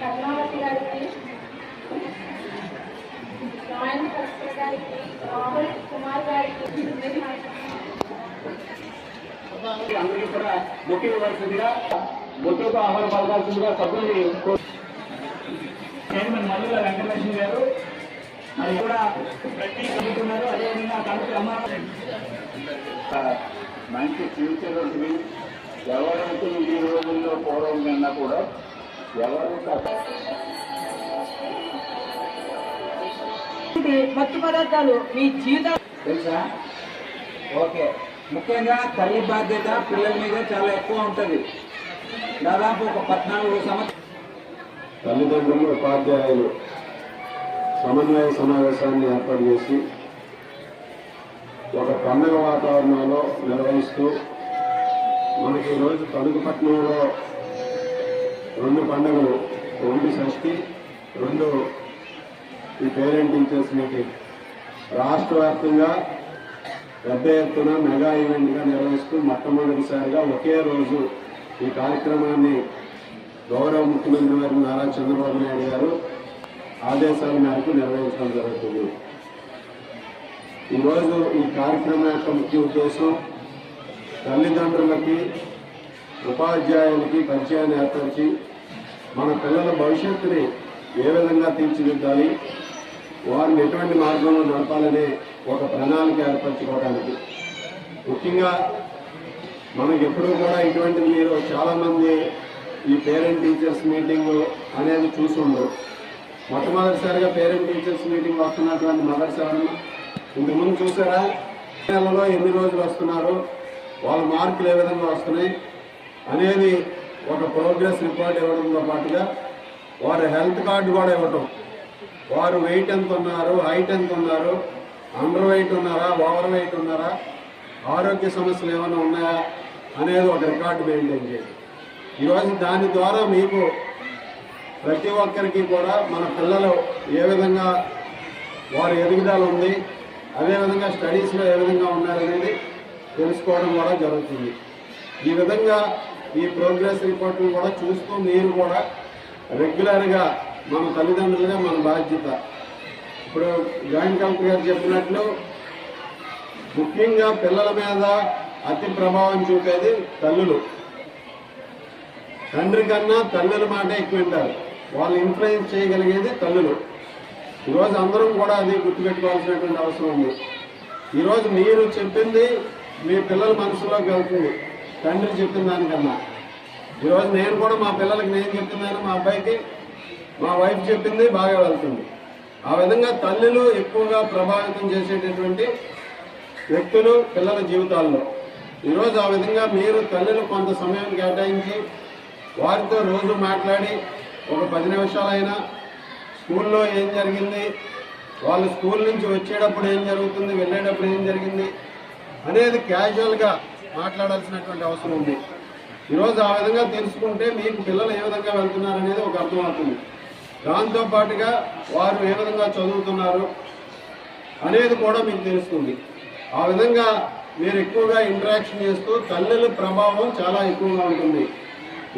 పద్మావతి గారికి గారికి రాహుల్ కుమార్ గారికి అందరికీ కూడా ముఖ్య ఇవ్వాల్సిందిగా ముద్రతో ఆహారం పలకాల్సిందిగా సభ్యుల్ని చైర్మన్ మల్లుల వెంకటలక్ష్మి గారు అది కూడా ప్రతి చదువుతున్నారు అదేవిధంగా కమిటీ అమ్మ మంచి ఫ్యూచర్ ఉంటుంది. ఎవరైతే ఈ రోజుల్లో పూర్వం కన్నా కూడా ఎవరు మత్తు పదార్థాలు మీ జీవితం తెలుసా? ఓకే. ముఖ్యంగా తల్లి బాధ్యత పిల్లల మీద చాలా ఎక్కువ ఉంటుంది. దాదాపు ఒక పద్నాలుగు సంవత్సరాలు తల్లిదండ్రులు ఉపాధ్యాయులు సమన్వయ సమావేశాన్ని ఏర్పాటు చేసి ఒక పండుగ వాతావరణంలో నిర్వహిస్తూ మనకి ఈరోజు తణుకుపట్నంలో రెండు పండుగలు రెండు షష్ఠి రెండు ఈ పేరెంట్ టీచర్స్ మీటింగ్. రాష్ట్ర వ్యాప్తంగా పెద్ద ఎత్తున మెగా ఈవెంట్గా నిర్వహిస్తూ మొట్టమొదటిసారిగా ఒకే రోజు ఈ కార్యక్రమాన్ని గౌరవ ముఖ్యమంత్రి గారు నారా చంద్రబాబు నాయుడు గారు ఆదేశాల మేరకు నిర్వహించడం జరుగుతుంది. ఈరోజు ఈ కార్యక్రమం యొక్క ముఖ్య ఉద్దేశం తల్లిదండ్రులకి ఉపాధ్యాయులకి పరిచయాన్ని ఏర్పరిచి మన పిల్లల భవిష్యత్తుని ఏ విధంగా తీర్చిదిద్దాలి వారిని ఎటువంటి మార్గంలో నడపాలనే ఒక ప్రణాళిక ఏర్పరచుకోవడానికి. ముఖ్యంగా మనకి ఎప్పుడూ కూడా ఇటువంటి మీరు చాలామంది ఈ పేరెంట్ టీచర్స్ మీటింగ్ అనేది చూసుండరు మొట్టమొదటిసారిగా పేరెంట్ టీచర్స్ మీటింగ్ వస్తున్నటువంటి మదర్స్ ఎవరన్నా ఇంతకుముందు చూసారా? నెలలో ఎన్ని రోజులు వస్తున్నారు? వాళ్ళ మార్కులు ఏ విధంగా వస్తున్నాయి అనేది ఒక ప్రోగ్రెస్ రిపోర్ట్ ఇవ్వడంతో పాటుగా వారి హెల్త్ కార్డు కూడా ఇవ్వటం. వారు వెయిట్ ఎంత ఉన్నారు హైట్ ఎంత ఉన్నారు అండర్ వెయిట్ ఉన్నారా ఓవర్ వెయిట్ ఉన్నారా ఆరోగ్య సమస్యలు ఏమైనా ఉన్నాయా అనేది ఒక రికార్డు మెయింటైన్ చేయండి ఈరోజు దాని ద్వారా మీకు ప్రతి ఒక్కరికి కూడా మన పిల్లలు ఏ విధంగా వారి ఎదుగుదల ఉంది అదేవిధంగా స్టడీస్లో ఏ విధంగా ఉన్నారనేది తెలుసుకోవడం కూడా జరుగుతుంది. ఈ విధంగా ఈ ప్రోగ్రెస్ రిపోర్ట్ను కూడా చూస్తూ మీరు కూడా రెగ్యులర్గా మన తల్లిదండ్రులుగా మన బాధ్యత. ఇప్పుడు జాయింట్ కలెక్టర్ గారు చెప్పినట్లు ముఖ్యంగా పిల్లల మీద అతి ప్రభావం చూపేది తల్లులు. తండ్రి కన్నా తల్లుల మాట ఎక్కువ వింటారు. వాళ్ళు ఇన్ఫ్లుయెన్స్ చేయగలిగేది తల్లులు. ఈరోజు అందరం కూడా అది గుర్తుపెట్టుకోవాల్సినటువంటి అవసరం ఉంది. ఈరోజు మీరు చెప్పింది మీ పిల్లల మనసులోకి వెళ్తుంది తండ్రి చెప్పిన దానికన్నా. ఈరోజు నేను కూడా మా పిల్లలకి నేను చెప్తున్నాను మా అబ్బాయికి మా వైఫ్ చెప్పింది బాగా వెళ్తుంది. ఆ విధంగా తల్లులు ఎక్కువగా ప్రభావితం చేసేటటువంటి వ్యక్తులు పిల్లల జీవితాల్లో. ఈరోజు ఆ విధంగా మీరు తల్లులు కొంత సమయం కేటాయించి వారితో రోజు మాట్లాడి ఒక పది నిమిషాలైనా స్కూల్లో ఏం జరిగింది వాళ్ళు స్కూల్ నుంచి వచ్చేటప్పుడు ఏం జరుగుతుంది వెళ్ళేటప్పుడు ఏం జరిగింది అనేది క్యాజువల్గా మాట్లాడాల్సినటువంటి అవసరం ఉంది. ఈరోజు ఆ విధంగా తెలుసుకుంటే మీకు పిల్లలు ఏ విధంగా వెళ్తున్నారు అనేది ఒక అర్థమవుతుంది. దాంతోపాటుగా వారు ఏ విధంగా చదువుతున్నారు అనేది కూడా మీకు తెలుస్తుంది. ఆ విధంగా మీరు ఎక్కువగా ఇంటరాక్షన్ చేస్తూ తల్లుల ప్రభావం చాలా ఎక్కువగా ఉంటుంది.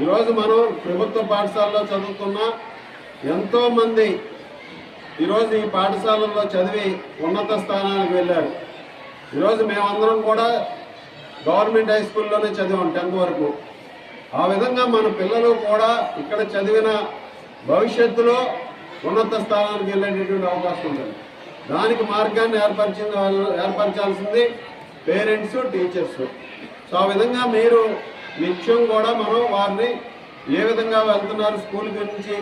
ఈరోజు మనం ప్రభుత్వ పాఠశాలలో చదువుతున్న ఎంతోమంది ఈరోజు ఈ పాఠశాలల్లో చదివి ఉన్నత స్థానానికి వెళ్ళారు. ఈరోజు మేమందరం కూడా గవర్నమెంట్ హై స్కూల్లోనే చదివాం టెన్త్ వరకు. ఆ విధంగా మన పిల్లలు కూడా ఇక్కడ చదివిన భవిష్యత్తులో ఉన్నత స్థానానికి వెళ్ళేటటువంటి అవకాశం ఉంటుంది. దానికి మార్గాన్ని ఏర్పరిచింది ఏర్పరచాల్సింది పేరెంట్స్ టీచర్స్. సో ఆ విధంగా మీరు నిత్యం కూడా మనం వారిని ఏ విధంగా వెళ్తున్నారు స్కూల్ నుంచి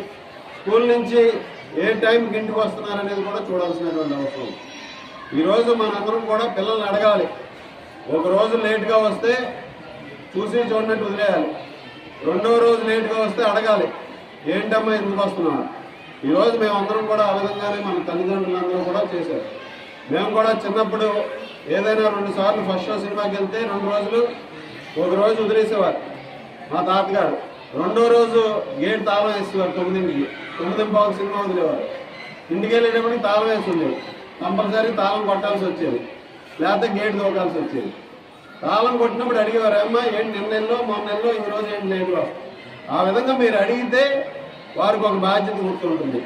స్కూల్ నుంచి ఏ టైంకి ఇంటికి వస్తున్నారు అనేది కూడా చూడాల్సినటువంటి అవసరం. ఈరోజు మనందరం కూడా పిల్లల్ని అడగాలి. ఒక రోజు లేట్గా వస్తే చూసి చూడనట్టు వదిలేయాలి. రెండో రోజు లేట్గా వస్తే అడగాలి. ఏంటమ్మా ఎందుకు వస్తున్నాను ఈరోజు మేమందరం కూడా ఆ విధంగానే మన తల్లిదండ్రులందరూ కూడా చేశారు. మేము కూడా చిన్నప్పుడు ఏదైనా రెండు సార్లు ఫస్ట్ షో సినిమాకి వెళ్తే రెండు రోజులు ఒక రోజు వదిలేసేవారు. మా తాతగారు. రెండో రోజు గేట్ తాళం వేసేవారు తొమ్మిదింటికి. తొమ్మిది పావు సినిమా వదిలేవారు. ఇంటికి వెళ్ళేటప్పటికి తాళం వేసి కంపల్సరీ తాళం కొట్టాల్సి వచ్చేది. లేకపోతే గేట్ దూకాల్సి వచ్చేది. తాళం కొట్టినప్పుడు అడిగేవారు అమ్మా ఏంటి నిన్న నెలలో మొన్న నెలలో ఈ రోజు ఏంటి లేదు ఆ విధంగా మీరు అడిగితే వారికి ఒక బాధ్యత గుర్తుంటుంది.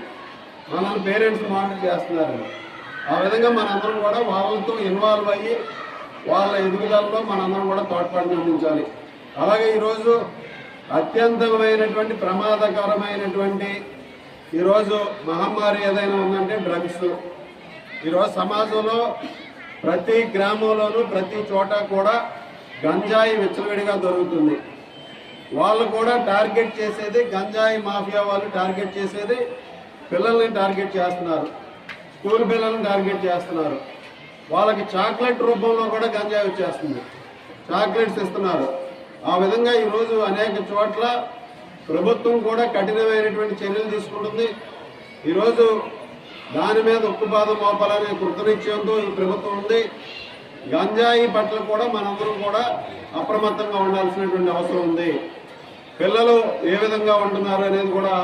మనల్ని పేరెంట్స్ మానిటర్ చేస్తున్నారు. ఆ విధంగా మనందరం కూడా వాళ్ళతో ఇన్వాల్వ్ అయ్యి వాళ్ళ ఎదుగుదలలో మనందరం కూడా తోడ్పాటుని అందించాలి. అలాగే ఈరోజు అత్యంతమైనటువంటి ప్రమాదకరమైనటువంటి ఈరోజు మహమ్మారి ఏదైనా ఉందంటే డ్రగ్స్. ఈరోజు సమాజంలో ప్రతి గ్రామంలోనూ ప్రతి చోట కూడా గంజాయి విచ్చలవిడిగా దొరుకుతుంది. వాళ్ళు కూడా టార్గెట్ చేసేది గంజాయి మాఫియా వాళ్ళు టార్గెట్ చేసేది పిల్లల్ని టార్గెట్ చేస్తున్నారు. స్కూల్ పిల్లల్ని టార్గెట్ చేస్తున్నారు. వాళ్ళకి చాక్లెట్ రూపంలో కూడా గంజాయి వచ్చేస్తుంది. చాక్లెట్స్ ఇస్తున్నారు. ఆ విధంగా ఈరోజు అనేక చోట్ల ప్రభుత్వం కూడా కఠినమైనటువంటి చర్యలు తీసుకుంటుంది. ఈరోజు దాని మీద ఉక్కుపాదం మోపాలనే కృతనిశ్చయంతో ఈ ప్రభుత్వం ఉంది. గంజాయి పట్ల కూడా మనందరం కూడా అప్రమత్తంగా ఉండాల్సినటువంటి అవసరం ఉంది. పిల్లలు ఏ విధంగా ఉంటున్నారు అనేది కూడా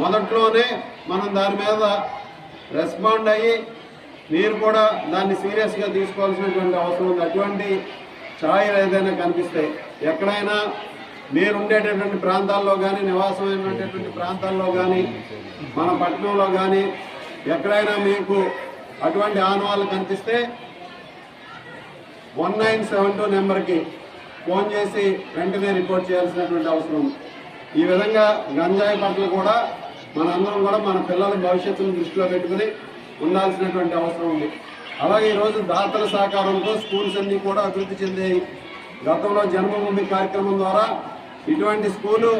మొదట్లోనే మనం దాని మీద రెస్పాండ్ అయ్యి మీరు కూడా దాన్ని సీరియస్గా తీసుకోవాల్సినటువంటి అవసరం ఉంది. అటువంటి ఛాయలు ఏదైనా కనిపిస్తాయి ఎక్కడైనా మీరు ఉండేటటువంటి ప్రాంతాల్లో కానీ నివాసమైనటువంటి ప్రాంతాల్లో కానీ మన పట్టణంలో కానీ ఎక్కడైనా మీకు అటువంటి ఆనవాళ్ళు కనిపిస్తే వన్ నైన్ సెవెన్ టూ నెంబర్కి ఫోన్ చేసి వెంటనే రిపోర్ట్ చేయాల్సినటువంటి అవసరం ఉంది. ఈ విధంగా గంజాయి పట్ల కూడా మనందరం కూడా మన పిల్లల భవిష్యత్తును దృష్టిలో పెట్టుకుని ఉండాల్సినటువంటి అవసరం ఉంది. అలాగే ఈరోజు దాతల సహకారంతో స్కూల్స్ అన్నీ కూడా అభివృద్ధి చెందాయి. గతంలో జన్మభూమి కార్యక్రమం ద్వారా ఇటువంటి స్కూలు